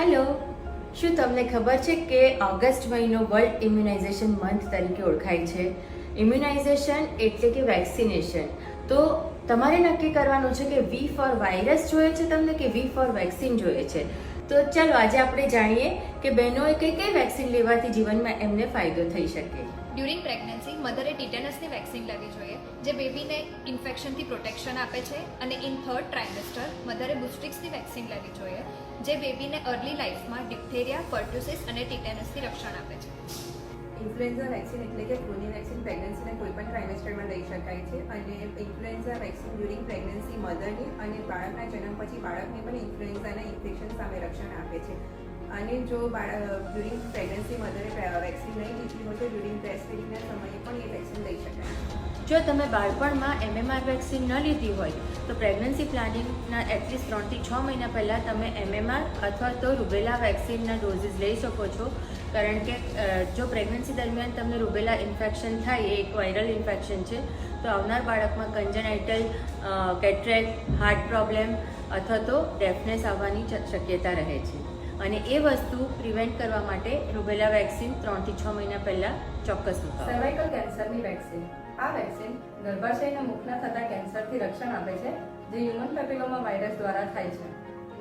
Hello શું તમને ખબર છે કે ઓગસ્ટ મહિનો વર્લ્ડ ઇમ્યુનાઇઝેશન મંથ તરીકે ઓળખાય છે? ઇમ્યુનાઇઝેશન એટલે કે વેક્સિનેશન તો તમારે નક્કી કરવાનું છે કે વી ફોર વાયરસ જોઈએ છે તમને કે વી ફોર વેક્સિન જોઈએ છે? તો ચાલો આજે આપણે જાણીએ કે બહેનોએ કઈ કઈ વેક્સિન લેવાથી જીવનમાં એમને ફાયદો થઈ શકે. ડ્યુરિંગ પ્રેગ્નન્સી મધરે ટીટેનસની વેક્સિન લેવી જોઈએ, જે બેબીને ઇન્ફેક્શનથી પ્રોટેક્શન આપે છે અને ઇન થર્ડ ટ્રાઇમેસ્ટર મધરે બુસ્ટિક્સની વેક્સિન લેવી જોઈએ, જે બેબીને અર્લી લાઈફમાં ડિપ્થેરિયા પર્ટ્યુસિસ અને ટીટેનસથી રક્ષણ આપે છે. ઇન્ફ્લુએન્ઝા વેક્સિન એટલે કે ફ્લૂની વેક્સિન પ્રેગ્નન્સીના કોઈ પણ ટ્રાઇમેસ્ટરમાં લઈ શકાય છે. અને ઇન્ફ્લુએન્ઝા વેક્સિન ડ્યુરિંગ પ્રેગ્નન્સી મધરને અને બાળકના જન્મ પછી બાળકને પણ ઇન્ફ્લુએન્ઝાના ઇન્ફેક્શન સામે રક્ષણ આપે છે. અને જો બાળક ડ્યુરિંગ પ્રેગ્નન્સી મધરે વેક્સિન નહીં લીધી હોય તો ડ્યુરિંગ બ્રેસ્ટ ફીડિંગના સમયે પણ એ વેક્સિન લઈ જો તમે બાળપણમાં એમએમઆર વેક્સિન ન લીધી હોય, તો પ્રેગ્નન્સી પ્લાનિંગના એટલીસ્ટ ત્રણથી છ મહિના પહેલાં તમે એમએમઆર અથવા તો રૂબેલા વેક્સિનના ડોઝીસ લઈ શકો છો. કારણ કે જો પ્રેગ્નન્સી દરમિયાન તમને રૂબેલા ઇન્ફેક્શન થાય, એ એક વાયરલ ઇન્ફેક્શન છે, તો આવનાર બાળકમાં કન્જનાઇટલ કેટ્રેક હાર્ટ પ્રોબ્લેમ અથવા તો ડેફનેસ આવવાની શક્યતા રહે છે. અને એ વસ્તુ પ્રિવેન્ટ કરવા માટે રૂબેલા વેક્સિન ત્રણથી છ મહિના પહેલાં ચોક્કસ મુકાવો. સર્વાઇકલ કેન્સરની વેક્સિન આ વેક્સિન ગર્ભાશયના મુખના થતા કેન્સરથી રક્ષણ આપે છે, જે હ્યુમન પેપિલોમા વાયરસ દ્વારા થાય છે.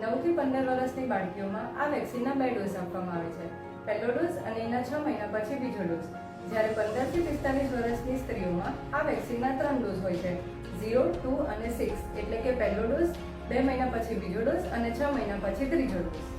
નવથી પંદર વર્ષની બાળકીઓમાં આ વેક્સિનના બે ડોઝ આપવામાં આવે છે. પહેલો ડોઝ અને એના છ મહિના પછી બીજો ડોઝ જ્યારે પંદરથી પિસ્તાલીસ વર્ષની સ્ત્રીઓમાં આ વેક્સિનના ત્રણ ડોઝ હોય છે. ઝીરો ટુ અને સિક્સ એટલે કે પહેલો ડોઝ બે મહિના પછી બીજો ડોઝ અને છ મહિના પછી ત્રીજો ડોઝ